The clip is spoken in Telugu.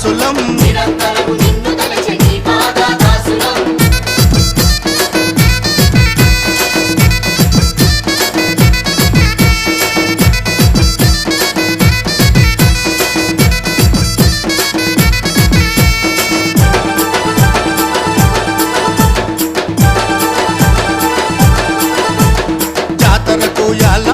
సులం నిరంతరము